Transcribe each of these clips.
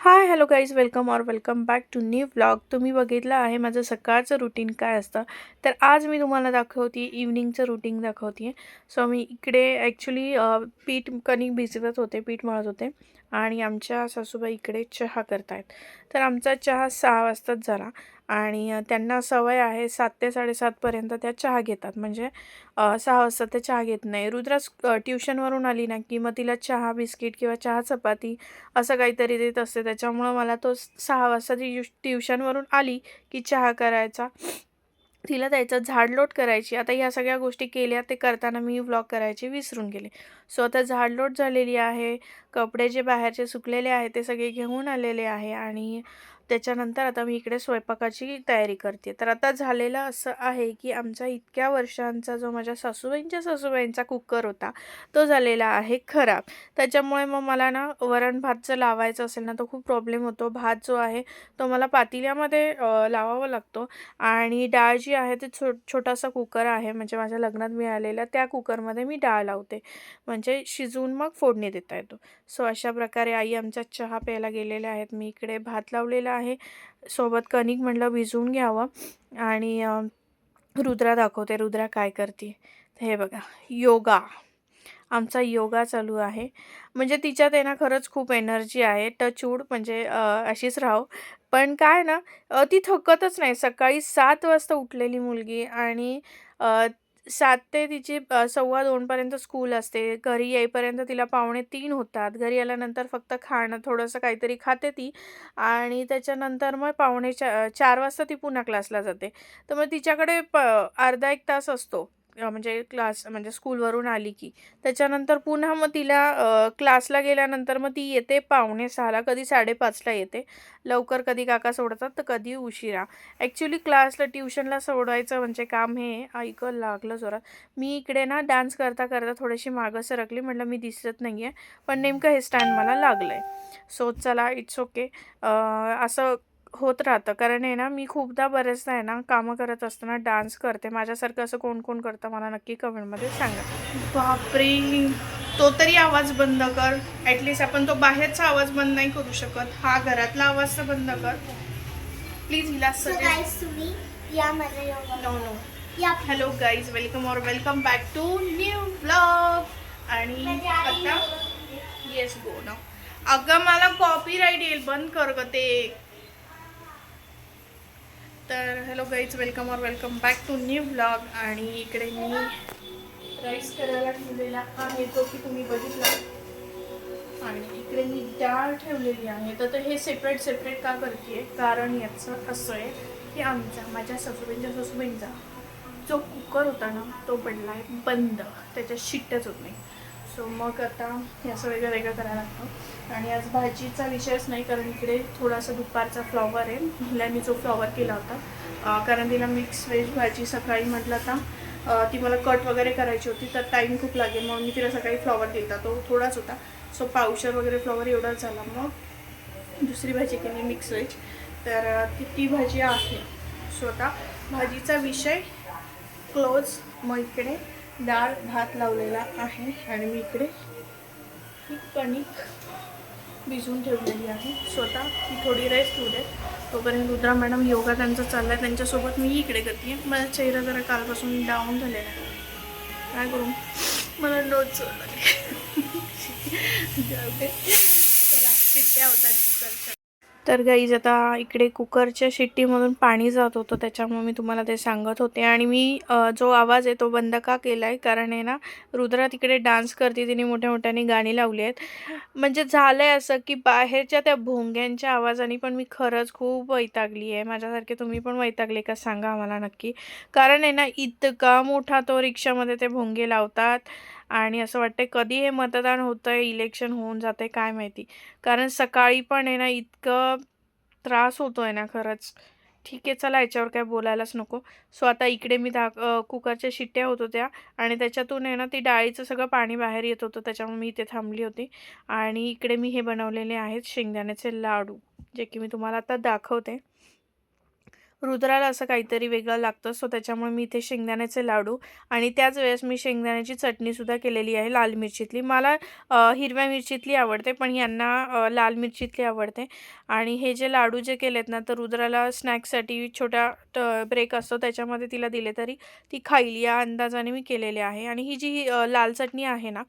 Hi hello guys welcome or welcome back to new vlog तुम्ही बघितलं आहे माझं सकाळचं रुटीन काय असतं? तर आज मी तुम्हाला दाखवते इव्हनिंगचं रुटीन दाखवते. सो मी इकडे ॲक्च्युली पीठ कणिक भिजवत होते पीठ मळत होते. आणि आमच्या सासूबाई इकडे चहा करतायत. तर आमचा चहा सहा वाजताच झाला. आणि त्यांना सवय आहे सात ते साडेसातपर्यंत त्या चहा घेतात. म्हणजे सहा वाजता ते चहा घेत नाही. रुद्रास ट्युशनवरून आली ना की मग तिला चहा बिस्किट किंवा चहा चपाती असं काहीतरी देत असते. त्याच्यामुळं मला तो स- सहा वाजता ती ट्यु ट्युशनवरून आली की चहा करायचा. तिला द्यायचं झाडलोट करायची. आता ह्या सगळ्या गोष्टी केल्या ते करताना मी व्लॉग करायचे विसरून गेले. सो आता झाडलोट झालेली आहे. कपडे जे बाहेरचे सुकलेले आहे ते सगळे घेऊन आलेले आहे. आणि त्याच्यानंतर आता मी इकडे स्वयंपाकाची तयारी करते. तर आता झालेलं असं आहे की आमचा इतक्या वर्षांचा जो माझ्या सासूबाईंच्या सासूबाईंचा कुकर होता तो झालेला आहे खराब. त्याच्यामुळे मग मला ना वरण भात जर लावायचं असेल ना तो खूप प्रॉब्लेम होतो. भात जो आहे तो मला पातेल्यामध्ये लावावा लागतो. आणि डाळ जी आहे ते छो छोटासा कुकर आहे. म्हणजे माझ्या लग्नात मिळालेला त्या कुकरमध्ये मी डाळ लावते. म्हणजे शिजवून मग फोडणी देता येतो. सो अशा प्रकारे आई आमच्या चहा प्यायला गेलेल्या आहेत. मी इकडे भात लावलेला आहे सोबत कणिक म्हटलं भिजवून घ्यावं. आणि रुद्रा दाखवते. रुद्रा काय करते? हे बघा. योगा. आमचा योगा चालू आहे. म्हणजे तिच्यात आहे ना खरंच खूप एनर्जी आहे. टचवूड म्हणजे अशीच राहो. पण काय ना ती थकतच नाही. सकाळी सात वाजता उठलेली मुलगी आणि सात ते तिची अ, सव्वा दोनपर्यंत स्कूल असते. घरी येईपर्यंत तिला पावणे तीन होतात. घरी आल्यानंतर फक्त खाणं थोडंसं काहीतरी खाते ती आणि त्याच्यानंतर मग पावणे चा चार वाजता ती पुन्हा क्लासला जाते. तर मग तिच्याकडे प अर्धा एक तास असतो. म्हणजे क्लास म्हणजे स्कूलवरून आली की. त्याच्यानंतर पुन्हा मग तिला क्लासला गेल्यानंतर मग ती येते पावणे सहाला कधी साडेपाचला येते. लवकर कधी काका सोडतात तर कधी उशिरा. ॲक्च्युली क्लासला ट्युशनला सोडवायचं म्हणजे काम हे ऐकं लागलं जोरात. मी इकडे ना डान्स करता करता थोडीशी मागं सरकली म्हटलं मी दिसत नाही आहे पण नेमकं हे स्टँड मला लागलं आहे सो चला इट्स ओके असं होत राहतं. कारण आहे ना मी खूपदा बरेचदा आहे ना कामं करत असताना डान्स करते. माझ्यासारखं असं कोण कोण करतं मला नक्की कमेंटमध्ये सांगा. बापरे! तो तरी आवाज बंद कर. ॲटलिस्ट आपण तो बाहेरचा आवाज बंद नाही करू शकत. हा घरातला आवाज तर बंद कर. प्लीज हिला तुम्ही या माझ्या योगा नो नो या. Hello guys welcome or welcome back to new blog आणि आता येस गो ना अगं मला कॉपी राईट येईल. बंद कर ग ते. तर hello guys welcome or welcome back to new blog आणि इकडे मी राईस करायला ठेवलेला आहे जो की तुम्ही बघितला. आणि इकडे मी डाळ ठेवलेली आहे. तर ते हे सेपरेट सेपरेट का करते कारण याचं असं आहे की आमचा माझ्या सासूबाईंच्या सासूबाईंचा जो कुकर होता ना तो पडला आहे बंद. त्याच्यात शिट्ट्याच होत नाही सो मग आता हे असं वेगळं वेगळं करायला लागतं. आणि आज भाजीचा विषयच नाही कारण इकडे थोडासा दुपारचा फ्लॉवर आहे. हिला मी जो फ्लॉवर केला होता कारण तिला मिक्स व्हेज भाजी सकाळी म्हटलं आता ती मला कट वगैरे करायची होती तर टाईम खूप लागेल. म्हणून मी तिला सकाळी फ्लॉवर दिला. तो थोडाच होता. सो पावशर वगैरे फ्लॉवर एवढाच झाला. मग दुसरी भाजी केली मिक्स व्हेज तर ती ती भाजी आहे. सो आता भाजीचा विषय क्लोज मग इकडे डाळ भात लावलेला आहे आणि मी इकडे ही कणिक भिजवून ठेवलेली आहे. स्वतः ही थोडी रेस्ट होऊ दे. तोपर्यंत रुद्रा मॅडम योगा त्यांचा चालला आहे त्यांच्यासोबत मी इकडे करते माझा चेहरा जरा कालपासून डाऊन झालेला आहे. काय करू? मला डोच चला शिट्ट्या होतात कुकरच्या तर गाईज आता इकडे कुकरच्या शिट्टीमधून पाणी जात होतं त्याच्यामुळे मी तुम्हाला ते सांगत होते. आणि मी जो आवाज आहे तो बंद का केला आहे कारण आहे ना रुद्रा तिकडे डान्स करते तिने मोठ्या मोठ्याने गाणी लावली आहेत. म्हणजे झालं आहे असं की बाहेरच्या त्या भोंग्यांच्या आवाजाने पण मी खरंच खूप वैतागली आहे. माझ्यासारखे तुम्ही पण वैतागले का सांगा आम्हाला नक्की. कारण आहे ना इतका मोठा तो रिक्षामध्ये ते भोंगे लावतात. आणि असं वाटतं कधी हे मतदान होतं आहे इलेक्शन होऊन जाते काय माहिती. कारण सकाळी पण आहे ना इतकं त्रास होतो आहे ना खरंच. ठीक आहे चला याच्यावर काय बोलायलाच नको. सो आता इकडे मी दा कुकरच्या शिट्ट्या होत होत्या आणि त्याच्यातून आहे ना ती डाळीचं सगळं पाणी बाहेर येत होतं त्याच्यामुळे मी इथे थांबली होती. आणि इकडे मी हे बनवलेले आहेत शेंगदाण्याचे लाडू जे की मी तुम्हाला आता दाखवते. रुद्राला असं काहीतरी वेगळं लागतं सो त्याच्यामुळे मी इथे शेंगदाण्याचे लाडू आणि त्याच वेळेस मी शेंगदाण्याची चटणीसुद्धा केलेली आहे लाल मिरचीतली. मला हिरव्या मिरचीतली आवडते पण यांना लाल मिरचीतली आवडते. आणि हे जे लाडू जे केलेत ना तर रुद्राला स्नॅक्ससाठी छोटा ब्रेक असतो त्याच्यामध्ये तिला दिले तरी ती खाईल. या अंदाजाने मी केलेले आहे. आणि ही जी लाल चटणी आहे ना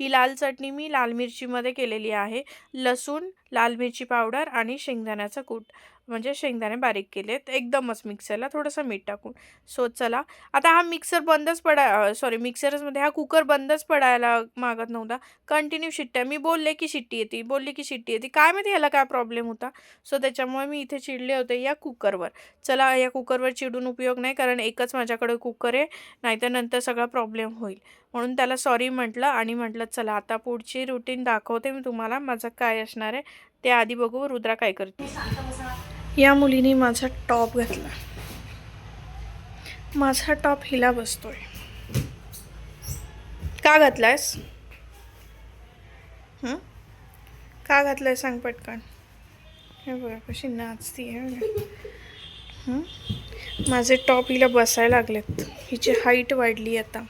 ही लाल चटणी मी लाल मिरचीमध्ये केलेली आहे. लसूण लाल मिरची पावडर आणि शेंगदाण्याचं कूट. म्हणजे शेंगदाणे बारीक केलेत एकदमच मिक्सरला थोडंसं मीठ टाकून. सो चला. आता हा मिक्सर बंदच पडा सॉरी मिक्सरचमध्ये हा कुकर बंदच पडायला मागत नव्हता. कंटिन्यू शिट्ट्या. मी बोलले की शिट्टी येते बोलली की शिट्टी येते. काय माहिती ह्याला काय प्रॉब्लेम होता? सो त्याच्यामुळे मी इथे चिडले होते या कुकरवर चला या कुकरवर चिडून उपयोग नाही कारण एकच माझ्याकडे कुकर आहे नाहीतर नंतर सगळा प्रॉब्लेम होईल. म्हणून त्याला सॉरी म्हटलं आणि म्हटलं चला आता पुढची रुटीन दाखवते मी तुम्हाला. माझं काय असणार आहे ते आधी बघू. रुद्रा काय करते. या मुलीने माझा टॉप घातला. माझा टॉप हिला बसतोय. का घातलायस? का घातलाय सांग पटकन. हे बघा कशी नाचती आहे माझे टॉप हिला बसायला लागलेत. हिची हाईट वाढली आता.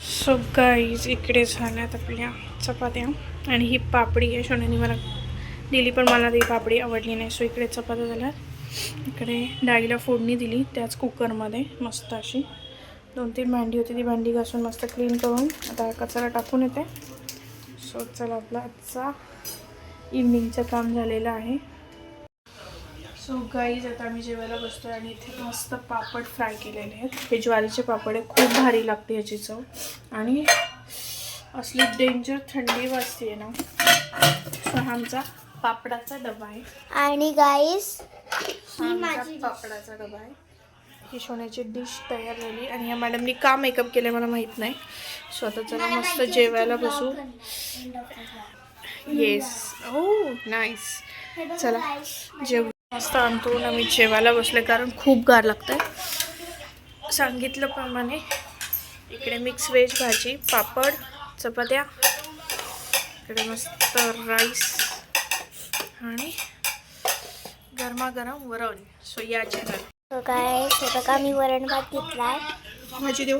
सो गाईज इकडे झाल्यात आपल्या चपात्या. आणि ही पापडी आहे सोन्याने मला दिली पण मला ती पापडी आवडली नाही. सो इकडे चपात्या झाल्यात इकडे डाळीला फोडणी दिली त्याच कुकरमध्ये मस्त अशी. दोन तीन भांडी होती ती भांडी घासून मस्त क्लीन करून आता कचरा टाकून येते. सो चला आपला आजचा इव्हनिंगचं काम झालेलं आहे. सो गाईज आता आम्ही जेवायला बसतोय आणि इथे मस्त पापड फ्राय केलेले आहेत. हे ज्वारीचे पापड आहे खूप भारी लागते याची चव. आणि असली डेंजर थंडी वाजते ना. सो आमचा पापडाचा डबा आहे. आणि गाईस हा आमचा पापडाचा डबा आहे. ही सोन्याची डिश तयार झाली. आणि या मॅडमनी का मेकअप केलं मला माहीत नाही. सो आता जरा मस्त जेवायला बसू. येस हो नाईस चला. जेव मस्त अंतरून आम्ही जेवायला बसले कारण खूप गार लागतं सांगितल्याप्रमाणे इकडे मिक्स व्हेज भाजी पापड चपात्या इकडे मस्त राईस आणि गरमागरम वरण. सो या जेवण. काय हे बघा मी वरण भात घेतलाय. भाजी देऊ?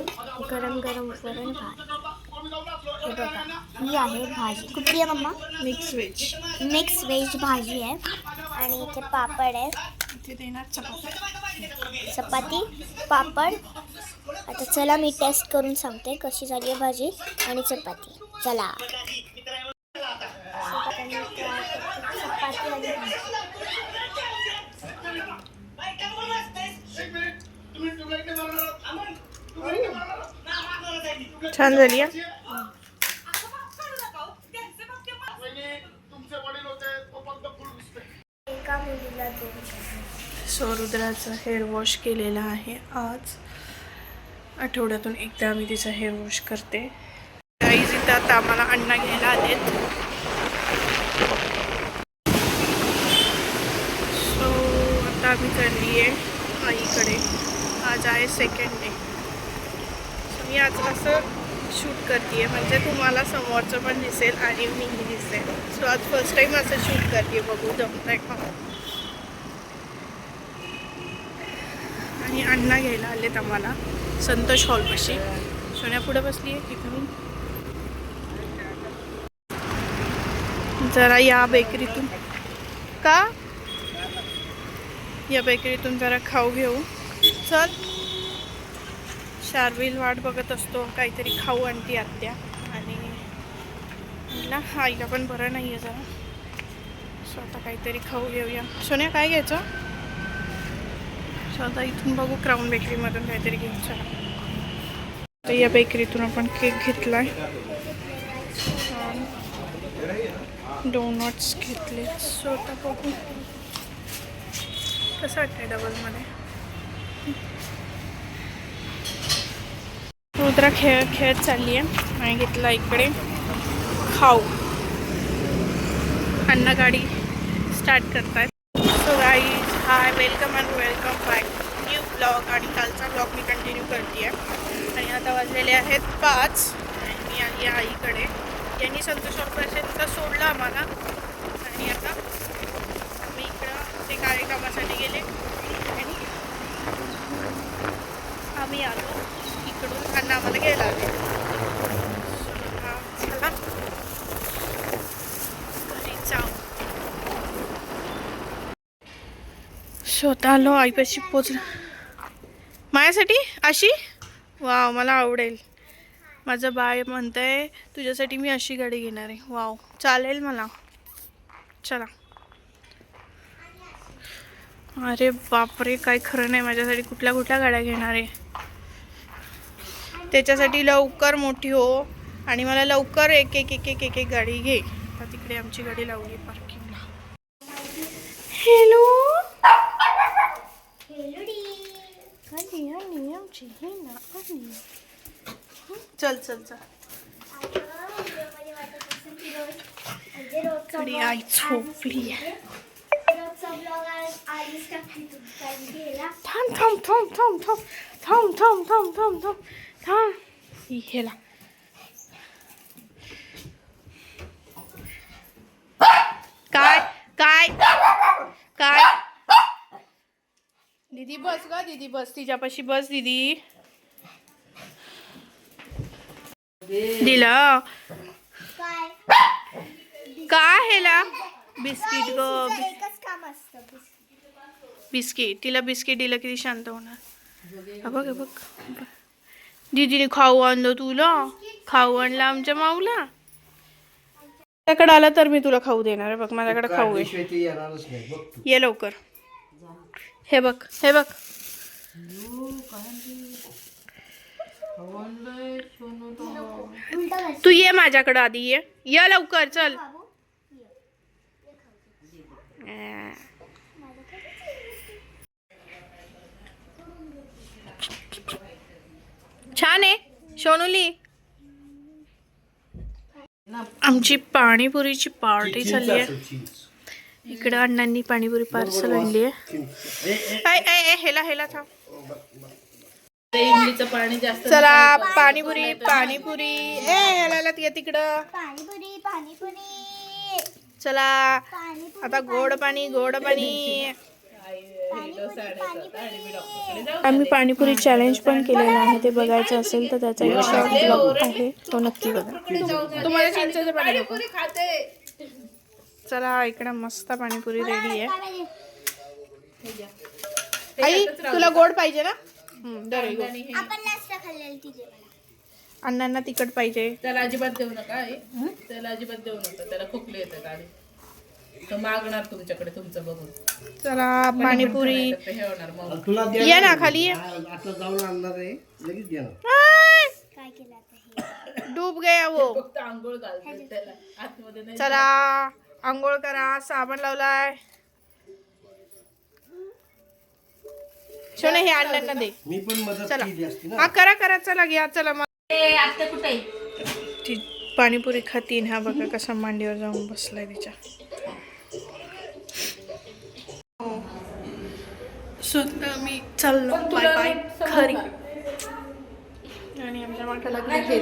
गरम गरम वरण भात. हे बघा ही आहे भाजी. कुठली आहे mamma? Mix veg mix veg भाजी आहे. आणि इथे पापड आहे. इथे देणार चपाती. चपाती पापड. आता चला मी टेस्ट करून सांगते कशी झाली आहे भाजी आणि चपाती. चला चपाती आणि भाजी छान झाली सौरुद्राचं हेअर वॉश केलेला आहे आज. आठवड्यातून एकदा आम्ही तिचा हेअर वॉश करते. काहीच इथं आता आम्हाला अण्णा घ्यायला आलेत. सो आता आम्ही चालली आहे आईकडे. आज आहे सेकंड डे मी आज असं शूट करते म्हणजे तुम्हाला समोरचं पण दिसेल आणि मीही दिसेल. सो आज फर्स्ट टाईम असं शूट करते बघू जमतंय का? आणि अण्णा घ्यायला आलेत आम्हाला संतोष हॉलपाशी. सोन्या पुढे बसली आहे तिथून जरा या बेकरीतून का? या बेकरीतून जरा खाऊ घेऊ. चल. शार्विल वाट बघत असतो काहीतरी खाऊ आणती आत्या. आणि ना आईला पण बरं नाही आहे जरा. सो आता काहीतरी खाऊ घेऊया. सोन्या काय घ्यायचं? सो आता इथून बघू क्राऊन बेकरीमधून काहीतरी घ्यायचं तर या बेकरीतून आपण केक घेतलाय. डोनट्स घेतले. सो आता बघू. कसं वाटतं डबलमध्ये जत्रा खेळ खेळत चालली आहे. आणि घेतला इकडे. खाऊ. अन्न गाडी स्टार्ट करतायत. So guy hi welcome and welcome bye new blog आणि कालचा ब्लॉग मी कंटिन्यू करते आहे आणि आता वाजलेले आहेत पाच. मी आली आईकडे. यांनी संतोष ऑपरेशनचा सोडला आम्हाला. आणि आता मी इकडं ते कार्यक्रमासाठी गेले. आणि आम्ही आलो. तिकडून आम्हाला घ्यायला आले. स्वतः आलो आईपाशी पोचलं. माझ्यासाठी? अशी? वाव मला आवडेल. माझं बाय म्हणत आहे तुझ्यासाठी मी अशी गाडी घेणार आहे. वाव चालेल मला. चला. अरे बापरे काय खरं नाही माझ्यासाठी कुठल्या कुठल्या गाड्या घेणार आहे? त्याच्यासाठी लवकर मोठी हो आणि मला लवकर एक एक एक एक एक एक गाडी घे. आता तिकडे आमची गाडी लावली पार्किंगला हॅलो आली आली आमची आली. चल चल चल. इकडे आई झोपली आहे. थांब थांब थांब थांब थांब थांब थांब थांब थांब थांब थांब. ही हेला काय काय काय दीदी बस ग दीदी बस तिच्यापाशी बस दीदी दिलं काय हेला बिस्किट ग बिस्किट तिला बिस्किट दिलं किती शांत होणार बघ बघ दीदीने खाऊ आणलं तुला? खाऊ आणलं आमच्या माऊला? त्याकडे आला तर मी तुला खाऊ देणार आहे. बघ माझ्याकडे खाऊ आहे. काढल्याशिवाय ते येणारच नाही. बघ तू. ये लवकर. हे बघ हे बघ. तू ये माझ्याकडे आधी ये. ये लवकर चल. छान आहे. सोनुली आमची पाणीपुरीची पार्टी चालली आहे. इकडं अण्णांनी पाणीपुरी पार्सल आणली आहे. हेला हेला थांब. इडलीचं पाणी जास्त चला पाणीपुरी पाणीपुरी. ए तिकडं. पाणीपुरी पाणीपुरी. चला. आता गोड पाणी गोड पाणी. आम्ही पाणीपुरी चॅलेंज पण केलेलं आहे. ते बघायचं असेल तर त्याचा एक शॉर्ट ब्लॉग आहे. तो नक्की बघा. तुम्हाला चिंचेचं पाणी नको चला इकडं मस्त पाणीपुरी रेडी आहे. आई तुला गोड पाहिजे ना? अण्णांना तिखट पाहिजे. त्याला अजिबात देऊ नका हे. त्याला अजिबात देऊ नका. त्याला खोकले येतात मागणार तुमच्याकडे तुमचं बघून. चला पाणीपुरी. तर हे होणार मग. आणि तुला द्या ये ना. खाली. ये. आता जाऊन आणणार आहे. लगेच देणार आय! काय केलं आता हे? डूब गया वो. फक्त आंघोळ घालतात त्याला आतमध्ये नाही चला आंघोळ करा साबण लावलाय. सोने हे अण्णांना दे. मी पण मदत चला. केली असती ना. हा करा करा चला घ्या चला मग. ती पाणीपुरी खातीन हा बघा कसा मांडीवर जाऊन बसलाय तिच्या. सुद्धा मी चाललो. Bye bye. खरी. आणि आमच्या मागं लग्न हे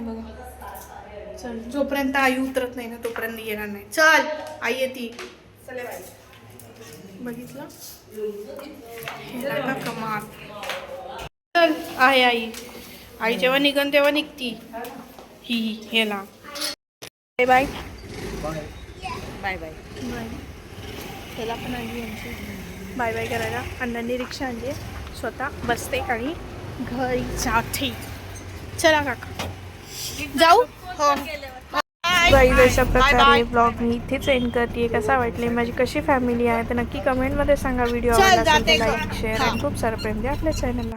बघा. चल जोपर्यंत आई उतरत नाही ना तोपर्यंत येणार नाही. चल आई येते. बघितलं? कमाल. चल आहे आई. आई जेव्हा निघन तेव्हा निघती. ही हेला bye bye. Bye bye. Bye त्याला पण आणली आमची बाय बाय करायला. अण्णांनी रिक्षा आणली. आहे. स्वतः बसते आणि घरी जाते. चला काका. जाऊ? हो. गाईज अशा प्रकारे ब्लॉग मी इथेच एंड करते कसा वाटले? माझी कशी फॅमिली आहे? तर नक्की कमेंटमध्ये सांगा व्हिडिओ आवडला लाईक शेअर आणि खूप सारं प्रेम द्या आपल्या चॅनलला